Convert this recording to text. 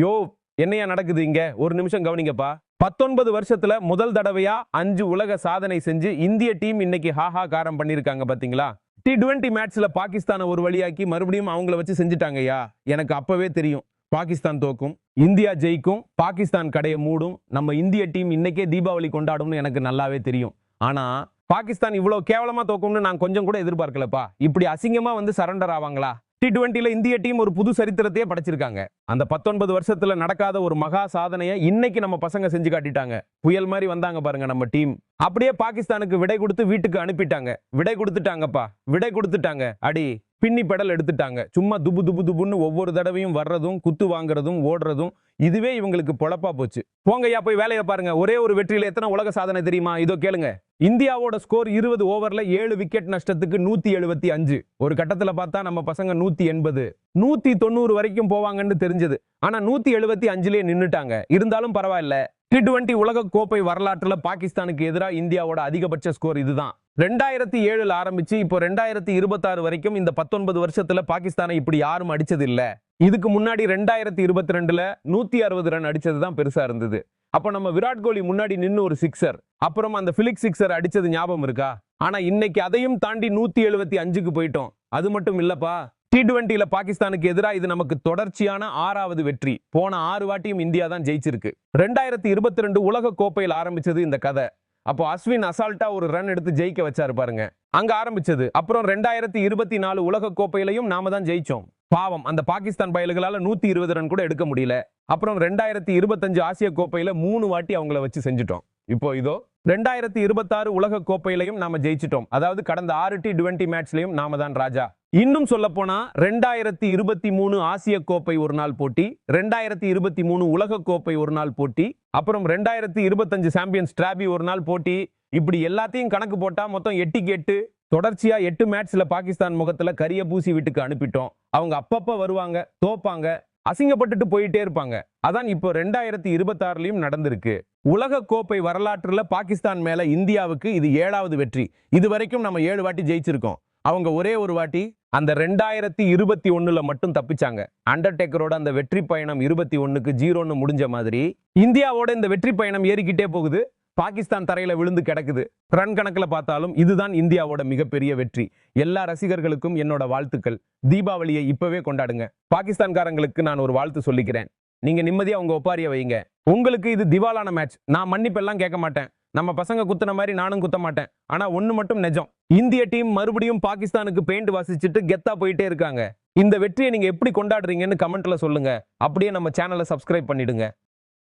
யோ என்னையா நடக்குது இங்க? ஒரு நிமிஷம் கவனிங்கப்பா. பத்தொன்பது வருஷத்துல முதல் தடவையா அஞ்சு உலக சாதனை செஞ்சு இந்திய டீம் இன்னைக்கு ஹாஹா காரம் பண்ணியிருக்காங்க பாத்தீங்களா? டி டுவெண்ட்டி மேட்ச்ல பாகிஸ்தானை ஒரு வழியாக்கி மறுபடியும் அவங்கள வச்சு செஞ்சுட்டாங்கய்யா. எனக்கு அப்பவே தெரியும். பாகிஸ்தான் தோக்கும் இந்தியா ஜெயிக்கும் பாகிஸ்தான் கடையை மூடும் நம்ம இந்திய டீம் இன்னைக்கே தீபாவளி கொண்டாடும்னு எனக்கு நல்லாவே தெரியும். ஆனா பாகிஸ்தான் இவ்வளவு கேவலமா தோக்கும்னு நான் கொஞ்சம் கூட எதிர்பார்க்கலப்பா. இப்படி அசிங்கமா வந்து சரண்டர் ஆவாங்களா? டி டுவெண்ட்டில இந்திய டீம் ஒரு புது சரித்திரத்தையே படைச்சிருக்காங்க. அந்த பத்தொன்பது வருஷத்துல நடக்காத ஒரு மகா சாதனையை இன்னைக்கு நம்ம பசங்க செஞ்சு காட்டிட்டாங்க. புயல் மாதிரி வந்தாங்க பாருங்க நம்ம டீம் அப்படியே பாகிஸ்தானுக்கு விடை கொடுத்து வீட்டுக்கு அனுப்பிட்டாங்க. விடை கொடுத்துட்டாங்கப்பா. விடை கொடுத்துட்டாங்க. அடி பின்னி பெடல் எடுத்துட்டாங்க. சும்மா துபு துபு துபுன்னு ஒவ்வொரு தடவையும் வர்றதும் குத்து வாங்குறதும் ஓடுறதும் இதுவே இவங்களுக்கு பொழப்பா போச்சு. போங்கய்யா போய் வேலையை பாருங்க. ஒரே ஒரு வெற்றியில எத்தனை உலக சாதனை தெரியுமா? இதோ கேளுங்க. இந்தியாவோட ஸ்கோர் இருபது ஓவர்ல ஏழு விக்கெட் நஷ்டத்துக்கு நூத்தி எழுபத்தி அஞ்சு. ஒரு கட்டத்துல பார்த்தா நம்ம பசங்க நூத்தி எண்பது. நூத்தி தொண்ணூறு வரைக்கும் போவாங்கன்னு தெரிஞ்சது. ஆனா நூத்தி எழுபத்தி அஞ்சுலயே நின்னுட்டாங்க. இருந்தாலும் பரவாயில்ல. டி டுவெண்ட்டி உலக கோப்பை வரலாற்றுல பாகிஸ்தானுக்கு எதிராக இந்தியாவோட அதிகபட்ச ஸ்கோர் இதுதான். ரெண்டாயிரத்தி ஏழில் ஆரம்பிச்சு இப்போ ரெண்டாயிரத்தி இருபத்தாறு வரைக்கும் இந்த பத்தொன்பது வருஷத்துல பாகிஸ்தானை இப்படி யாரும் அடிச்சது இல்ல இதுக்கு முன்னாடி ரெண்டாயிரத்தி இருபத்தி ரெண்டுல நூத்தி அறுபது ரன் அடிச்சது தான் பெருசா இருந்தது. அப்போ நம்ம விராட் கோலி முன்னாடி நின்று ஒரு சிக்ஸர் அப்புறம் அந்த பிலிக் சிக்ஸர் அடிச்சது ஞாபகம் இருக்கா? ஆனா இன்னைக்கு அதையும் தாண்டி நூத்தி எழுபத்தி அஞ்சுக்கு போயிட்டோம். அது மட்டும் இல்லப்பா. டி டுவெண்ட்டில பாகிஸ்தானுக்கு எதிராக இது நமக்கு தொடர்ச்சியான ஆறாவது வெற்றி. போன ஆறு வாட்டியும் இந்தியா தான் ஜெயிச்சிருக்கு. ரெண்டாயிரத்தி இருபத்தி ரெண்டு உலக கோப்பையில் ஆரம்பிச்சது இந்த கதை. அப்போ அஸ்வின் அசால்ட்டா ஒரு ரன் எடுத்து ஜெயிக்க வச்சாரு பாருங்க. அங்க ஆரம்பிச்சது. அப்புறம் ரெண்டாயிரத்தி இருபத்தி நாலு உலக கோப்பையிலையும் நாம தான் ஜெயிச்சோம். பாவம் அந்த பாகிஸ்தான் பயல்களால நூத்தி இருபது ரன் கூட எடுக்க முடியல. அப்புறம் ரெண்டாயிரத்தி இருபத்தஞ்சு ஆசிய கோப்பையில மூணு வாட்டி அவங்கள வச்சு செஞ்சுட்டோம். இப்போ இதோ ரெண்டாயிரத்தி இருபத்தாறு உலக கோப்பையிலையும் நாம ஜெயிச்சிட்டோம். அதாவது கடந்த ஆறு டி டுவெண்ட்டி மேட்ச்லையும் நாம தான் ராஜா. இன்னும் சொல்ல ரெண்டாயிரத்தி இருபத்தி மூணு ஆசிய கோப்பை ஒரு நாள் போட்டி ரெண்டாயிரத்தி இருபத்தி மூணு உலக கோப்பை ஒரு நாள் போட்டி அப்புறம் ரெண்டாயிரத்தி இருபத்தஞ்சு சாம்பியன்ஸ் டிராபி ஒரு நாள் போட்டி. இப்படி எல்லாத்தையும் கணக்கு போட்டால் மொத்தம் எட்டுக்கு எட்டு. தொடர்ச்சியாக எட்டு மேட்ச்ல பாகிஸ்தான் முகத்தில் கரிய பூசி வீட்டுக்கு அனுப்பிட்டோம். அவங்க அப்பப்போ வருவாங்க தோப்பாங்க அசிங்கப்பட்டுட்டு போயிட்டே இருப்பாங்க. அதான் இப்போ ரெண்டாயிரத்தி இருபத்தாறுலையும் நடந்திருக்கு. உலக கோப்பை வரலாற்றில் பாகிஸ்தான் மேலே இந்தியாவுக்கு இது ஏழாவது வெற்றி. இது வரைக்கும் நம்ம ஏழு வாட்டி ஜெயிச்சிருக்கோம். அவங்க ஒரே ஒரு வாட்டி அந்த ரெண்டாயிரத்தி இருபத்தி ஒன்றில் மட்டும் தப்பிச்சாங்க. அண்டர்டேக்கரோட அந்த வெற்றி பயணம் இருபத்தி ஒண்ணுக்கு ஜீரோன்னு முடிஞ்ச மாதிரி இந்தியாவோட இந்த வெற்றி பயணம் ஏறிக்கிட்டே போகுது. பாகிஸ்தான் தரையில விழுந்து கிடக்குது. ரன் கணக்கில் பார்த்தாலும் இதுதான் இந்தியாவோட மிகப்பெரிய வெற்றி. எல்லா ரசிகர்களுக்கும் என்னோட வாழ்த்துக்கள். தீபாவளியை இப்பவே கொண்டாடுங்க. பாகிஸ்தான்காரங்களுக்கு நான் ஒரு வாழ்த்து சொல்லிக்கிறேன். நீங்க நிம்மதியாக உங்க ஒப்பாரிய வைங்க உங்களுக்கு இது திவாலான மேட்ச் நான் மன்னிப்பெல்லாம் கேட்க மாட்டேன். நம்ம பசங்க குத்துன மாதிரி நானும் குத்த மாட்டேன் ஆனா ஒன்று மட்டும் நிஜம். இந்திய டீம் மறுபடியும் பாகிஸ்தானுக்கு பெயிண்ட் வாசிச்சுட்டு கெத்தா போயிட்டே இருக்காங்க. இந்த வெற்றியை நீங்க எப்படி கொண்டாடுறீங்கன்னு கமெண்ட்ல சொல்லுங்க. அப்படியே நம்ம சேனலை சப்ஸ்கிரைப் பண்ணிடுங்க.